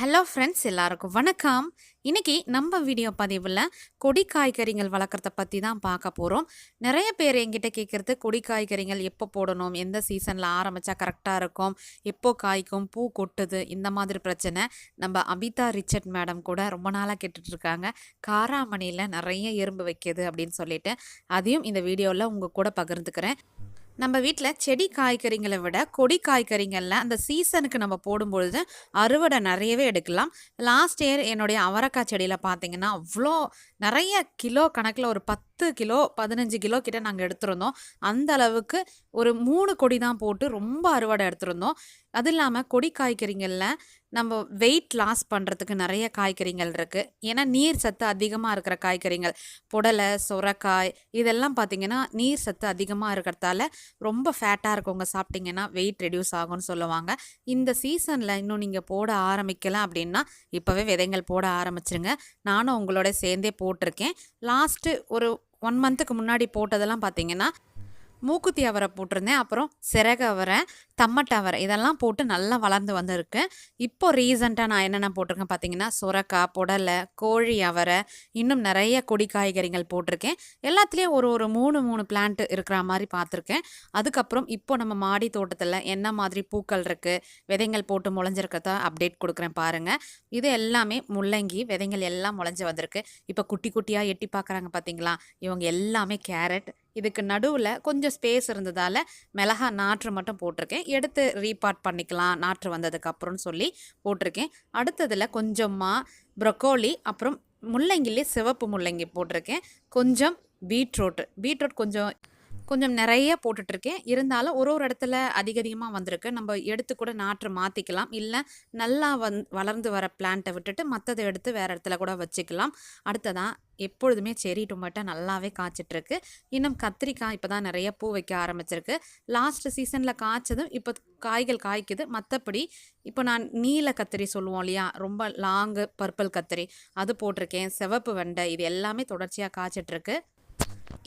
Hello friends எல்லாருக்கும் வணக்கம். இன்றைக்கி நம்ம வீடியோ பதிவில் கொடி காய்கறிகள் வளர்க்குறத பற்றி தான் பார்க்க போகிறோம் நிறைய பேர் எங்கிட்ட கேட்குறது கொடி காய்கறிகள் எப்போ போடணும்? எந்த சீசனில் ஆரம்பித்தா கரெக்டாக இருக்கும்? எப்போ காய்க்கும்? பூ கொட்டுது? இந்த மாதிரி பிரச்சனை. நம்ம அபிதா ரிச்சர்ட் மேடம் கூட ரொம்ப நாளாக கேட்டுட்ருக்காங்க காராமணியில் நிறைய எறும்பு வைக்கிது அப்படின்னு சொல்லிட்டு அதையும் இந்த வீடியோவில் உங்கள் கூட பகிர்ந்துக்கிறேன். நம்ம வீட்டில் செடி காய்கறிகளை விட கொடி காய்கறிகளில் அந்த சீசனுக்கு நம்ம போடும்பொழுது அறுவடை நிறையவே எடுக்கலாம். லாஸ்ட் இயர் என்னுடைய அவரக்காய் செடியில் பார்த்தீங்கன்னா அவ்வளோ நிறைய கிலோ கணக்கில் ஒரு பத்து பத்து கிலோ பதினஞ்சு கிலோ கிட்ட நாங்கள் எடுத்திருந்தோம். அந்த அளவுக்கு ஒரு மூணு கொடி தான் போட்டு ரொம்ப அறுவடை எடுத்திருந்தோம். அது இல்லாமல் கொடி காய்கறிகளில் நம்ம வெயிட் லாஸ் பண்ணுறதுக்கு நிறைய காய்கறிகள் இருக்குது ஏன்னா நீர் சத்து அதிகமாக இருக்கிற காய்கறிகள் புடலை சுரக்காய் இதெல்லாம் பார்த்திங்கன்னா நீர் சத்து அதிகமாக இருக்கிறதால ரொம்ப ஃபேட்டாக இருக்கவங்க சாப்பிட்டிங்கன்னா வெயிட் ரெடியூஸ் ஆகும்னு சொல்லுவாங்க. இந்த சீசனில் இன்னும் நீங்கள் போட ஆரம்பிக்கலாம் அப்படின்னா இப்போவே விதைகள் போட ஆரம்பிச்சிருங்க. நானும் உங்களோட சேர்ந்தே போட்டிருக்கேன். லாஸ்ட்டு ஒரு ஒன் மந்த்துக்கு முன்னாடி போட்டதெல்லாம் பார்த்தீங்கன்னா மூக்குத்தி அவரை போட்டிருந்தேன். அப்புறம் சிறகு அவரை தம்மட்டை அவரை இதெல்லாம் போட்டு நல்லா வளர்ந்து வந்திருக்கு. இப்போ ரீசண்டாக நான் என்னென்ன போட்டிருக்கேன் பார்த்தீங்கன்னா சுரக்காய் புடலை கோழி அவரை இன்னும் நிறைய கொடி காய்கறிகள் போட்டிருக்கேன். எல்லாத்துலேயும் ஒரு ஒரு மூணு மூணு பிளான்ட் இருக்கிற மாதிரி பார்த்துருக்கேன். அதுக்கப்புறம் இப்போ நம்ம மாடி தோட்டத்தில் என்ன மாதிரி பூக்கள் இருக்குது விதைகள் போட்டு முளைஞ்சிருக்கிறதா அப்டேட் கொடுக்குறேன் பாருங்கள் இது எல்லாமே முள்ளங்கி விதைகள் எல்லாம் முளைஞ்சு வந்திருக்கு. இப்போ குட்டி குட்டியாக எட்டி பார்க்குறாங்க பார்த்தீங்களா? இவங்க எல்லாமே கேரட். இதுக்கு நடுவில் கொஞ்சம் ஸ்பேஸ் இருந்ததால் மிளகா நாற்று மட்டும் போட்டிருக்கேன். எடுத்து ரீபார்ட் பண்ணிக்கலாம். நாற்று வந்ததுக்கப்புறம்னு சொல்லி போட்டிருக்கேன். அடுத்ததில் கொஞ்சமாக ப்ரொக்கோலி அப்புறம் முள்ளங்கிலே சிவப்பு முள்ளங்கி போட்டிருக்கேன். கொஞ்சம் பீட்ரூட் பீட்ரூட் கொஞ்சம் கொஞ்சம் நிறைய போட்டுட்ருக்கேன். இருந்தாலும் ஒரு ஒரு இடத்துல அதிக அதிகமாக வந்திருக்கு. நம்ம எடுத்து கூட நாற்று மாற்றிக்கலாம் இல்லை நல்லா வந் வளர்ந்து வர பிளான்ட்டை விட்டுட்டு மற்றதை எடுத்து வேறு இடத்துல கூட வச்சுக்கலாம். அடுத்ததான் எப்பொழுதுமே செரி டொமேட்டோ நல்லாவே காய்ச்சிட்ருக்கு. இன்னும் கத்திரிக்காய் இப்போ தான் நிறைய பூ வைக்க ஆரம்பிச்சிருக்கு. லாஸ்ட் சீசனில் காய்ச்சதும் இப்போ காய்கள் காய்க்குது. மற்றபடி இப்போ நான் நீல கத்திரி சொல்லுவோம் இல்லையா? ரொம்ப லாங்கு பர்பிள் கத்திரி. அது போட்டிருக்கேன். சிவப்பு வெண்டை. இது எல்லாமே தொடர்ச்சியாக காய்ச்சிட்ருக்கு.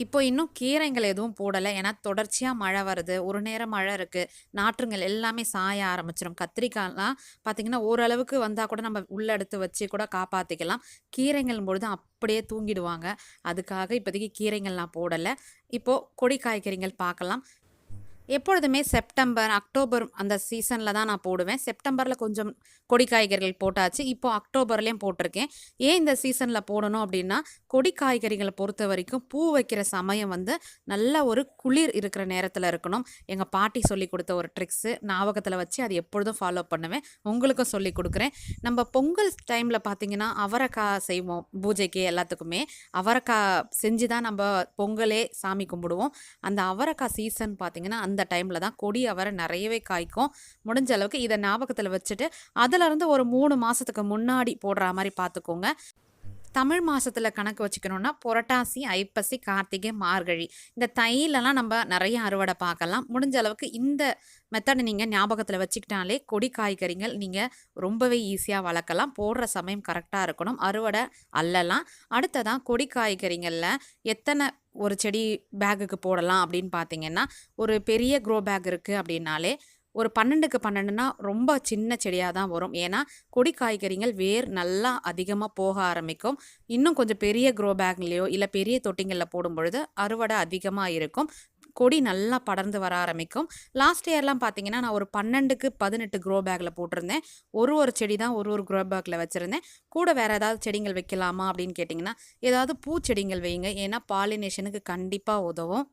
இப்போ இன்னும் கீரைங்கள் எதுவும் போடலை. ஏன்னா தொடர்ச்சியாக மழை வருது. ஒரு நேரம் மழை இருக்குது நாற்றுங்கள் எல்லாமே சாய ஆரம்பிச்சிடும் கத்திரிக்காய்லாம் பார்த்திங்கன்னா ஓரளவுக்கு வந்தால் கூட நம்ம உள்ள எடுத்து வச்சு கூட காப்பாற்றிக்கலாம் கீரைங்கள் பொழுது அப்படியே தூங்கிடுவாங்க. அதுக்காக இப்போதைக்கு கீரைங்கள்லாம் போடலை. இப்போது கொடி காய்கறிகள் பார்க்கலாம். எப்பொழுதுமே செப்டம்பர் அக்டோபர் அந்த சீசனில் தான் நான் போடுவேன். செப்டம்பரில் கொஞ்சம் கொடி காய்கறிகள் போட்டாச்சு. இப்போ அக்டோபர்லேயும் போட்டிருக்கேன். ஏன் இந்த சீசனில் போடணும் அப்படின்னா கொடி காய்கறிகளை பொறுத்த வரைக்கும் பூ வைக்கிற சமயம் வந்து நல்ல ஒரு குளிர் இருக்கிற நேரத்தில் இருக்கணும். எங்கள் பாட்டி சொல்லி கொடுத்த ஒரு ட்ரிக்ஸு ஞாபகத்தில் வச்சு அது எப்பொழுதும் ஃபாலோ பண்ணுவேன். உங்களுக்கும் சொல்லி கொடுக்குறேன். நம்ம பொங்கல் டைமில் பார்த்தீங்கன்னா அவரைக்காய் செய்வோம் பூஜைக்கு எல்லாத்துக்குமே. அவரைக்காய் செஞ்சு தான் நம்ம பொங்கலே சாமி கும்பிடுவோம். அந்த அவரைக்காய் சீசன் பார்த்திங்கன்னா அந்த டைமில் தான் கொடி அவரை நிறையவே காய்க்கும். முடிஞ்ச அளவுக்கு இதை ஞாபகத்தில் வச்சுட்டு அதிலிருந்து ஒரு மூணு மாதத்துக்கு முன்னாடி போடுற மாதிரி பார்த்துக்கோங்க. தமிழ் மாதத்தில் கணக்கு வச்சுக்கணுன்னா புரட்டாசி ஐப்பசி கார்த்திகை மார்கழி. இந்த தையிலலாம் நம்ம நிறைய அறுவடை பார்க்கலாம். முடிஞ்ச அளவுக்கு இந்த மெத்தடை நீங்கள் ஞாபகத்தில் வச்சுக்கிட்டாலே கொடி காய்கறிகள் நீங்கள் ரொம்பவே ஈஸியாக வளர்க்கலாம். போடுற சமயம் கரெக்டாக இருக்கணும். அறுவடை அல்லலாம். அடுத்ததான் கொடி காய்கறிகளில் எத்தனை ஒரு செடி பேக்குக்கு போடலாம் அப்படின்னு பார்த்தீங்கன்னா ஒரு பெரிய க்ரோ பேக் இருக்குது அப்படின்னாலே ஒரு பன்னெண்டுக்கு பன்னெண்டுனா ரொம்ப சின்ன செடியாக தான் வரும். ஏன்னா கொடி காய்கறிகள் வேர் நல்லா அதிகமாக போக ஆரம்பிக்கும். இன்னும் கொஞ்சம் பெரிய க்ரோ பேக்லேயோ இல்லை பெரிய தொட்டிங்களில் போடும் பொழுது அறுவடை அதிகமாக இருக்கும். கொடி நல்லா படர்ந்து வர ஆரம்பிக்கும். லாஸ்ட் இயர்லாம் பார்த்தீங்கன்னா நான் ஒரு பன்னெண்டுக்கு பதினெட்டு க்ரோ பேக்கில் போட்டிருந்தேன். ஒரு ஒரு செடி தான் ஒரு ஒரு க்ரோ பேக்கில் வச்சுருந்தேன். கூட வேறு ஏதாவது செடிகள் வைக்கலாமா அப்படின்னு கேட்டிங்கன்னா ஏதாவது பூச்செடிகள் வைங்க ஏன்னா பாலினேஷனுக்கு கண்டிப்பாக உதவும்.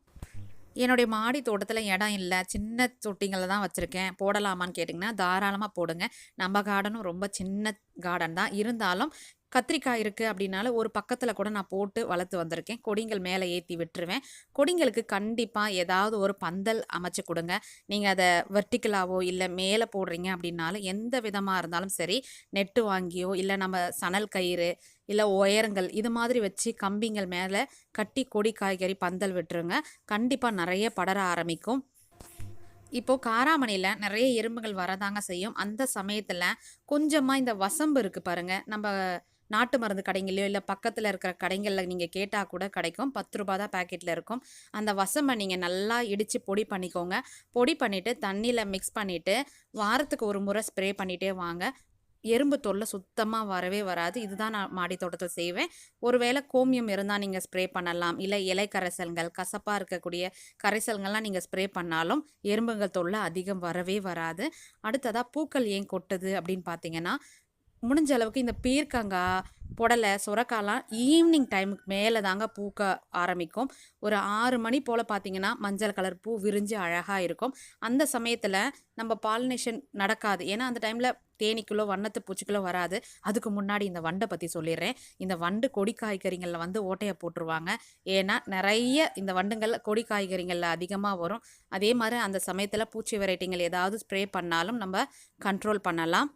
என்னுடைய மாடி தோட்டத்தில் இடம் இல்லை. சின்ன தொட்டிங்களை தான் வச்சுருக்கேன். போடலாமான்னு கேட்டிங்கன்னா தாராளமாக போடுங்க. நம்ம கார்டனும் ரொம்ப சின்ன கார்டன் தான். இருந்தாலும் கத்திரிக்காய் இருக்குது அப்படின்னாலும் ஒரு பக்கத்தில் கூட நான் போட்டு வளர்த்து வந்திருக்கேன். கொடிங்கள் மேலே ஏற்றி விட்டுருவேன். கொடிங்களுக்கு கண்டிப்பாக ஏதாவது ஒரு பந்தல் அமைச்சு கொடுங்க. நீங்கள் அதை வெர்டிக்கலாவோ இல்லை மேலே போடுறீங்க அப்படின்னாலும் எந்த விதமாக இருந்தாலும் சரி நெட்டு வாங்கியோ இல்லை நம்ம சணல் கயிறு இல்லை ஒயரங்கள் இது மாதிரி வச்சு கம்பிங்கள் மேலே கட்டி கொடி காய்கறி பந்தல் விட்டுருங்க. கண்டிப்பாக நிறைய படர ஆரம்பிக்கும். இப்போது காராமணியில் நிறைய எறும்புகள் வரதாங்க செய்யும். அந்த சமயத்தில் கொஞ்சமாக இந்த வசம்பு இருக்குது பாருங்கள் நம்ம நாட்டு மருந்து கடைங்களையோ இல்லை பக்கத்தில் இருக்கிற கடைகளில் நீங்கள் கேட்டால் கூட கிடைக்கும். பத்து ரூபா தான் பேக்கெட்டில் இருக்கும். அந்த வசம்பை நீங்கள் நல்லா இடித்து பொடி பண்ணிக்கோங்க. பொடி பண்ணிவிட்டு தண்ணியில் மிக்ஸ் பண்ணிவிட்டு வாரத்துக்கு ஒரு முறை ஸ்ப்ரே பண்ணிகிட்டே வாங்க. எறும்பு தொல்லை சுத்தமாக வரவே வராது. இதுதான் நான் மாடி தோட்டத்தில் செய்வேன். ஒருவேளை கோமியம் இருந்தால் நீங்கள் ஸ்ப்ரே பண்ணலாம். இல்லை இலை கரைசல்கள் கசப்பாக இருக்கக்கூடிய கரைசல்கள்லாம் நீங்கள் ஸ்ப்ரே பண்ணாலும் எறும்புகள் தொல்லை அதிகம் வரவே வராது. அடுத்ததாக பூக்கள் ஏன் கொட்டுது அப்படின்னு பார்த்தீங்கன்னா முடிஞ்ச அளவுக்கு இந்த பீர்க்கங்காய் புடலை சுரக்காலாம் ஈவினிங் டைமுக்கு மேலே தாங்க பூக்க ஆரம்பிக்கும். ஒரு ஆறு மணி போல் பார்த்தீங்கன்னா மஞ்சள் கலர் பூ விரிஞ்சு அழகாக இருக்கும். அந்த சமயத்தில் நம்ம பாலினேஷன் நடக்காது. ஏன்னா அந்த டைமில் தேனிக்குள்ளோ வண்ணத்து பூச்சிக்குள்ளோ வராது. அதுக்கு முன்னாடி இந்த வண்டை பற்றி சொல்லிடுறேன். இந்த வண்டு கொடி காய்கறிகளில் வந்து ஓட்டையை போட்டுருவாங்க. ஏன்னா நிறைய இந்த வண்டுங்கள் கொடி காய்கறிகளில் அதிகமாக வரும். அதே மாதிரி அந்த சமயத்தில் பூச்சி வெரைட்டிகள் ஏதாவது ஸ்ப்ரே பண்ணாலும் நம்ம கண்ட்ரோல் பண்ணலாம்.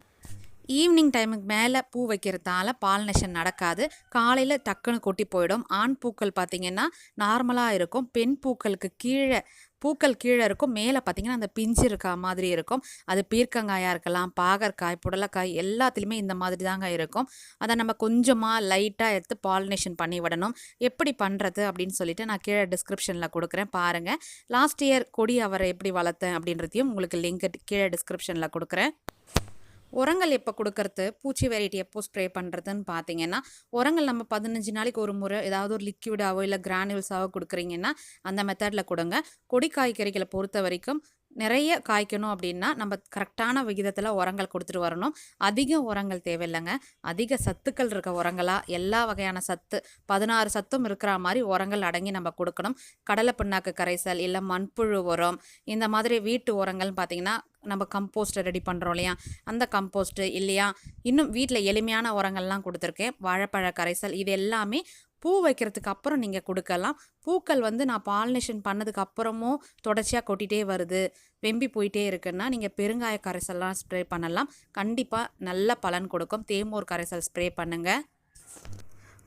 ஈவினிங் டைமுக்கு மேலே பூ வைக்கிறதால பாலினேஷன் நடக்காது. காலையில் டக்குன்னு கொட்டி போயிடும். ஆண் பூக்கள் பார்த்திங்கன்னா நார்மலாக இருக்கும். பெண் பூக்களுக்கு கீழே பூக்கள் கீழே இருக்கும். மேலே பார்த்திங்கன்னா அந்த பிஞ்சு இருக்கா மாதிரி இருக்கும். அது பீர்க்கங்காயாக இருக்கலாம் பாகற்காய் புடலக்காய் எல்லாத்துலேயுமே இந்த மாதிரி தாங்க இருக்கும். அதை நம்ம கொஞ்சமாக லைட்டாக எடுத்து பாலினேஷன் பண்ணி விடணும். எப்படி பண்ணுறது அப்படின்னு சொல்லிட்டு நான் கீழே டிஸ்கிரிப்ஷனில் கொடுக்குறேன். பாருங்கள் லாஸ்ட் இயர் கொடி அவரை எப்படி வளர்த்தேன் அப்படின்றதையும் உங்களுக்கு லிங்க் கீழே டிஸ்கிரிப்ஷனில் கொடுக்குறேன். உரங்கள் எப்போ கொடுக்கறது? பூச்சி வெரைட்டி எப்போ ஸ்ப்ரே பண்ணுறதுன்னு பார்த்தீங்கன்னா உரங்கள் நம்ம பதினஞ்சு நாளைக்கு ஒரு முறை ஏதாவது ஒரு லிக்விடாவோ இல்லை கிரானியூல்ஸாவோ கொடுக்குறீங்கன்னா அந்த மெத்தடில் கொடுங்க. கொடி காய்கறிகளை பொறுத்த வரைக்கும் நிறைய காய்க்கணும் அப்படின்னா நம்ம கரெக்டான விகிதத்தில் உரங்கள் கொடுத்துட்டு வரணும். அதிக உரங்கள் தேவையில்லைங்க. அதிக சத்துக்கள் இருக்க உரங்களாக எல்லா வகையான சத்து பதினாறு சத்தும் இருக்கிற மாதிரி உரங்கள் அடங்கி நம்ம கொடுக்கணும். கடலை பிண்ணாக்கு கரைசல் இல்லை மண்புழு உரம் இந்த மாதிரி வீட்டு உரங்கள்னு பார்த்திங்கன்னா நம்ம கம்போஸ்ட்டை ரெடி பண்ணுறோம் இல்லையா? அந்த கம்போஸ்ட்டு இல்லையா? இன்னும் வீட்டில் எளிமையான உரங்கள்லாம் கொடுத்துருக்கேன். வாழைப்பழ கரைசல் இது எல்லாமே பூ வைக்கிறதுக்கு அப்புறம் நீங்கள் கொடுக்கலாம். பூக்கள் வந்து நான் பாலினேஷன் பண்ணதுக்கு அப்புறமும் தொடர்ச்சியாக கொட்டிகிட்டே வருது. வெம்பி போயிட்டே இருக்குன்னா நீங்கள் பெருங்காய கரைசல்லாம் ஸ்ப்ரே பண்ணலாம். கண்டிப்பாக நல்ல பலன் கொடுக்கும். தேமூர் கரைசல் ஸ்ப்ரே பண்ணுங்கள்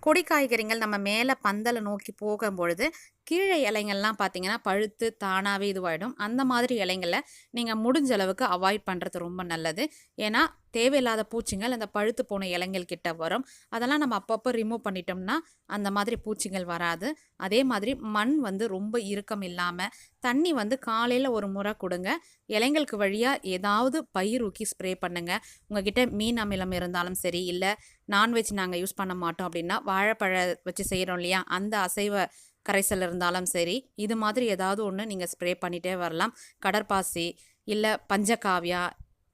கொடி காய்கறிகள் நம்ம மேலே பந்தலை நோக்கி போகும்பொழுது கீழே இலைங்கள்லாம் பார்த்தீங்கன்னா பழுத்து தானாகவே இதுவாகிடும் அந்த மாதிரி இலைங்களை நீங்கள் முடிஞ்ச அளவுக்கு அவாய்ட் பண்ணுறது ரொம்ப நல்லது. ஏன்னா தேவையில்லாத பூச்சிங்கள் அந்த பழுத்து போன இலைங்கள் கிட்ட வரும். அதெல்லாம் நம்ம அப்பப்போ ரிமூவ் பண்ணிட்டோம்னா அந்த மாதிரி பூச்சிகள் வராது. அதே மாதிரி மண் வந்து ரொம்ப இறுக்கம் இல்லாமல் தண்ணி வந்து காலையில் ஒரு முறை கொடுங்க. இலைங்களுக்கு வழியாக ஏதாவது பயிர் ஊக்கி ஸ்ப்ரே பண்ணுங்கள் உங்ககிட்ட மீன் அமிலம் இருந்தாலும் சரி இல்லை நான்வெஜ் நாங்கள் யூஸ் பண்ண மாட்டோம் அப்படின்னா வாழைப்பழ வச்சு செய்கிறோம் இல்லையா? அந்த அசைவ கரைசல் இருந்தாலும் சரி இது மாதிரி ஏதாவது ஒன்று நீங்கள் ஸ்ப்ரே பண்ணிகிட்டே வரலாம். கடற்பாசி இல்லை பஞ்சகாவியா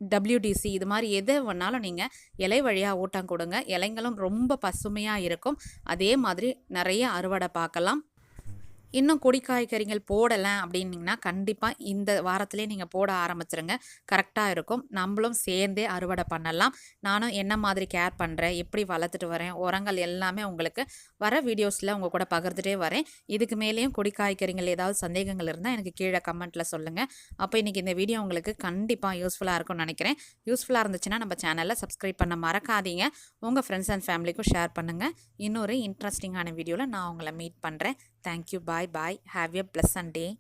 டபிள்யூடிசி இது மாதிரி எது வேணாலும் நீங்கள் இலை வழியாக ஊட்டம் கொடுங்க. இலைங்களும் ரொம்ப பசுமையாக இருக்கும். அதே மாதிரி நிறைய அறுவடை பார்க்கலாம். இன்னும் கொடி காய்கறிகள் போடலை அப்படின்னிங்கன்னா கண்டிப்பாக இந்த வாரத்திலே நீங்கள் போட ஆரம்பிச்சிருங்க. கரெக்டாக இருக்கும். நம்மளும் சேர்ந்தே அறுவடை பண்ணலாம். நானும் என்ன மாதிரி கேர் பண்ணுறேன் எப்படி வளர்த்துட்டு வரேன் உரங்கள் எல்லாமே உங்களுக்கு வர வீடியோஸில் உங்கள் கூட பகிர்ந்துட்டே வரேன். இதுக்கு மேலேயும் கொடி காய்கறிகள் ஏதாவது சந்தேகங்கள் இருந்தால் எனக்கு கீழே கமெண்ட்டில் சொல்லுங்கள் அப்போ இன்றைக்கி இந்த வீடியோ உங்களுக்கு கண்டிப்பாக யூஸ்ஃபுல்லாக இருக்கும்னு நினைக்கிறேன். யூஸ்ஃபுல்லாக இருந்துச்சுன்னா நம்ம சேனலில் சப்ஸ்கிரைப் பண்ண மறக்காதீங்க. உங்கள் ஃப்ரெண்ட்ஸ் அண்ட் ஃபேமிலிக்கும் ஷேர் பண்ணுங்கள் இன்னொரு இன்ட்ரெஸ்டிங்கான வீடியோவில் நான் உங்களை மீட் பண்ணுறேன் Thank you. Bye bye. Have a pleasant day.